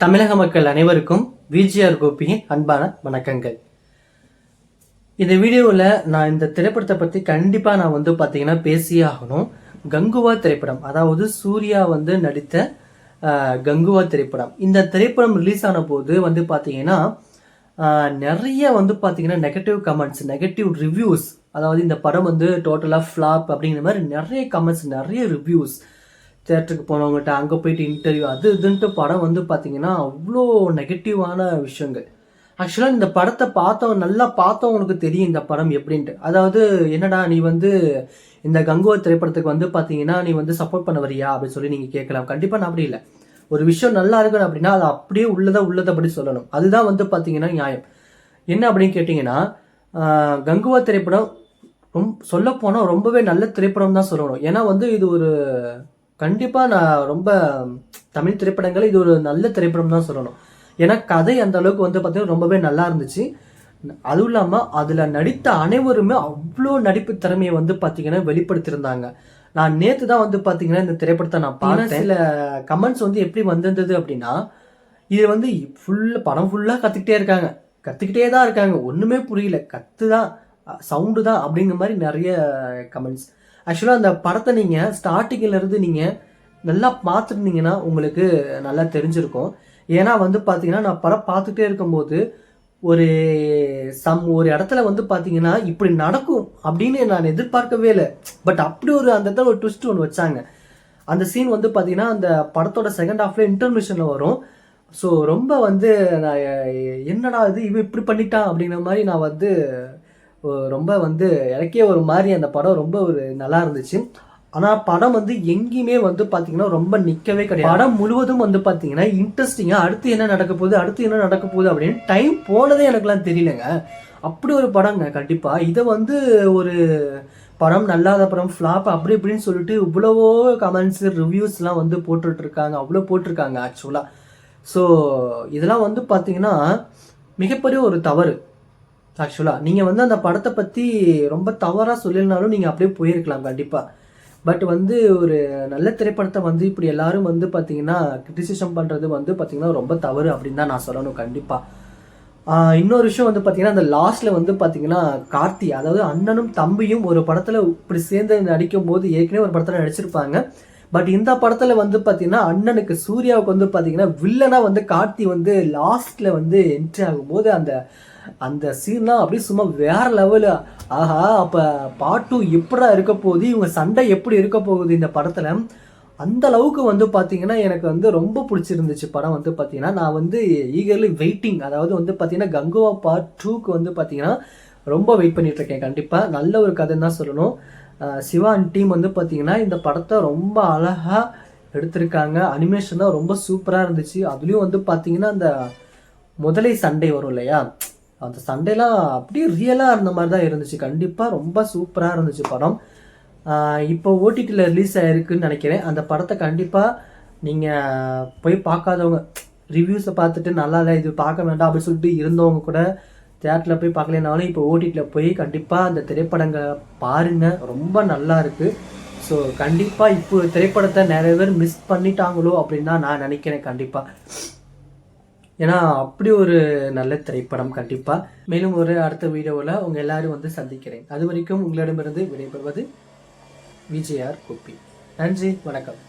தமிழக மக்கள் அனைவருக்கும் விஜிஆர் கோபியின் அன்பான வணக்கங்கள். இந்த வீடியோவில் நான் இந்த திரைப்படத்தை பற்றி கண்டிப்பாக நான் வந்து பார்த்தீங்கன்னா பேசியே ஆகணும். கங்குவா திரைப்படம் அதாவது சூர்யா வந்து நடித்த கங்குவா திரைப்படம். இந்த திரைப்படம் ரிலீஸ் ஆன போது வந்து பார்த்தீங்கன்னா நிறைய வந்து பார்த்தீங்கன்னா நெகட்டிவ் கமெண்ட்ஸ் நெகட்டிவ் ரிவ்யூஸ் அதாவது இந்த படம் வந்து டோட்டலாக ஃப்ளாப் அப்படிங்கிற மாதிரி நிறைய கமெண்ட்ஸ் நிறைய ரிவ்யூஸ் தேட்டருக்கு போனவங்ககிட்ட அங்கே போயிட்டு இன்டர்வியூ அது இதுன்ட்டு படம் வந்து பார்த்தீங்கன்னா அவ்வளோ நெகட்டிவான விஷயங்கள். ஆக்சுவலாக இந்த படத்தை பார்த்தவங்க நல்லா பார்த்தவங்களுக்கு தெரியும் இந்த படம் எப்படின்ட்டு. அதாவது என்னடா நீ வந்து இந்த கங்குவா திரைப்படத்துக்கு வந்து பார்த்தீங்கன்னா நீ வந்து சப்போர்ட் பண்ண வரியா அப்படின்னு சொல்லி நீங்கள் கேட்கலாம். கண்டிப்பாக நான் அப்படி இல்லை. ஒரு விஷயம் நல்லா இருக்கணும் அப்படின்னா அது அப்படியே உள்ளதை உள்ளதபடி சொல்லணும். அதுதான் வந்து பார்த்தீங்கன்னா நியாயம். என்ன அப்படின்னு கேட்டிங்கன்னா கங்குவா திரைப்படம் ரொம்ப சொல்லப்போனால் ரொம்பவே நல்ல திரைப்படம் தான் சொல்லணும். ஏன்னா வந்து இது ஒரு கண்டிப்பாக நான் ரொம்ப தமிழ் திரைப்படங்கள் இது ஒரு நல்ல திரைப்படம் தான் சொல்லணும். ஏன்னா கதை அந்த அளவுக்கு வந்து பார்த்தீங்கன்னா ரொம்பவே நல்லா இருந்துச்சு. அதுவும் இல்லாமல் அதில் நடித்த அனைவருமே அவ்வளோ நடிப்பு திறமையை வந்து பார்த்தீங்கன்னா வெளிப்படுத்தியிருந்தாங்க. நான் நேற்று தான் வந்து பார்த்தீங்கன்னா இந்த திரைப்படத்தை நான் பார்த்தேன். சில கமெண்ட்ஸ் வந்து எப்படி வந்திருந்தது அப்படின்னா இது வந்து ஃபுல் படம் ஃபுல்லாக கற்றுக்கிட்டே இருக்காங்க. கற்றுக்கிட்டே தான் இருக்காங்க. ஒன்றுமே புரியல. கற்று தான் சவுண்டு தான் அப்படிங்கிற மாதிரி நிறைய கமெண்ட்ஸ் ஆக்சுவலாக அந்த படத்தை நீங்கள் ஸ்டார்டிங்கிலேருந்து நீங்கள் நல்லா பார்த்துருந்தீங்கன்னா உங்களுக்கு நல்லா தெரிஞ்சிருக்கும். ஏன்னா வந்து பார்த்தீங்கன்னா நான் படம் பார்த்துட்டே இருக்கும்போது ஒரு சம் ஒரு இடத்துல வந்து பார்த்தீங்கன்னா இப்படி நடக்கும் அப்படின்னு நான் எதிர்பார்க்கவே இல்லை. பட் அப்படி ஒரு அந்த இடத்துல ஒரு ட்விஸ்ட் ஒன்று வச்சாங்க. அந்த சீன் வந்து பார்த்தீங்கன்னா அந்த படத்தோட செகண்ட் ஹாஃப்ல இன்டர்மிஷனில் வரும். ஸோ ரொம்ப வந்து நான் என்னடா இது இவன் இப்படி பண்ணிட்டான் அப்படிங்கிற மாதிரி நான் வந்து ரொம்ப வந்து எனக்கே ஒரு மாதிரி அந்த படம் ரொம்ப ஒரு நல்லா இருந்துச்சு. ஆனால் படம் வந்து எங்கேயுமே வந்து பார்த்தீங்கன்னா ரொம்ப நிற்கவே கிடையாது. படம் முழுவதும் வந்து பார்த்தீங்கன்னா இன்ட்ரெஸ்டிங்காக அடுத்து என்ன நடக்க போகுது அடுத்து என்ன நடக்க போகுது அப்படின்னு டைம் போனதே எனக்குலாம் தெரியலங்க. அப்படி ஒரு படங்க கண்டிப்பாக இதை வந்து ஒரு படம் நல்லாத படம் ஃப்ளாப் அப்படி இப்படின்னு சொல்லிட்டு இவ்வளவோ கமெண்ட்ஸ் ரிவ்யூஸ்லாம் வந்து போட்டுட்ருக்காங்க. அவ்வளோ போட்டிருக்காங்க ஆக்சுவலாக ஸோ இதெல்லாம் வந்து பார்த்தீங்கன்னா மிகப்பெரிய ஒரு தவறு. ஆக்சுவலாக நீங்கள் வந்து அந்த படத்தை பற்றி ரொம்ப தவறாக சொல்லியிருந்தாலும் நீங்கள் அப்படியே போயிருக்கலாம் கண்டிப்பாக பட் வந்து ஒரு நல்ல திரைப்படத்தை வந்து இப்படி எல்லாரும் வந்து பார்த்தீங்கன்னா கிரிட்டிசிசம் பண்ணுறது வந்து பார்த்தீங்கன்னா ரொம்ப தவறு அப்படின்னு தான் நான் சொல்லணும் கண்டிப்பாக இன்னொரு விஷயம் வந்து பார்த்தீங்கன்னா அந்த லாஸ்ட்டில் வந்து பார்த்தீங்கன்னா கார்த்தி அதாவது அண்ணனும் தம்பியும் ஒரு படத்தில் இப்படி சேர்ந்து நடிக்கும் போது ஏற்கனவே ஒரு படத்தில் நடிச்சிருப்பாங்க. பட் இந்த படத்தில் வந்து பார்த்தீங்கன்னா அண்ணனுக்கு சூர்யாவுக்கு வந்து பார்த்தீங்கன்னா வில்லனாக வந்து கார்த்தி வந்து லாஸ்ட்டில் வந்து என்ட்ரி ஆகும்போது அந்த அந்த சீன்லாம் அப்படியே சும்மா வேற லெவலு ஆஹா அப்போ பார்ட் டூ எப்படா இருக்க போகுது? இவங்க சண்டை எப்படி இருக்க போகுது இந்த படத்தில்? அந்த அளவுக்கு வந்து பார்த்தீங்கன்னா எனக்கு வந்து ரொம்ப பிடிச்சிருந்துச்சு படம் வந்து பார்த்தீங்கன்னா நான் வந்து ஈகர்லி வெயிட்டிங் அதாவது வந்து பார்த்தீங்கன்னா கங்குவா பார்ட் டூக்கு வந்து பார்த்தீங்கன்னா ரொம்ப வெயிட் பண்ணிட்டு இருக்கேன் கண்டிப்பாக நல்ல ஒரு கதைன்னு தான் சொல்லணும். சிவான் சிவா அண்ட் டீம் வந்து பார்த்தீங்கன்னா இந்த படத்தை ரொம்ப அழகாக எடுத்திருக்காங்க. அனிமேஷன் தான் ரொம்ப சூப்பராக இருந்துச்சு. அதுலேயும் வந்து பார்த்தீங்கன்னா அந்த முதலை சண்டை வரும் இல்லையா? அந்த சண்டைலாம் அப்படியே ரியலாக இருந்த மாதிரி தான் இருந்துச்சு. கண்டிப்பாக ரொம்ப சூப்பராக இருந்துச்சு படம். இப்போ ஓடிடியில் ரிலீஸ் ஆகிருக்குன்னு நினைக்கிறேன். அந்த படத்தை கண்டிப்பாக நீங்கள் போய் பார்க்காதவங்க ரிவ்யூஸை பார்த்துட்டு நல்லா இல்லை இது பார்க்க வேண்டாம் அப்படின்னு சொல்லிட்டு இருந்தவங்க கூட தேட்டரில் போய் பார்க்கலனாலும் இப்போ ஓடிடியில் போய் கண்டிப்பாக அந்த திரைப்படங்களை பாருங்கள் ரொம்ப நல்லா இருக்குது ஸோ கண்டிப்பாக இப்போ திரைப்படத்தை நிறைய பேர் மிஸ் பண்ணிட்டாங்களோ அப்படின்னு தான் நான் நினைக்கிறேன் கண்டிப்பாக ஏன்னா அப்படி ஒரு நல்ல திரைப்படம் கண்டிப்பாக மேலும் ஒரு அடுத்த வீடியோவில் உங்கள் எல்லாரும் வந்து சந்திக்கிறேன். அது வரைக்கும் உங்களிடமிருந்து விடைபெறுவது விஜயார் கோபி நன்றி வணக்கம்.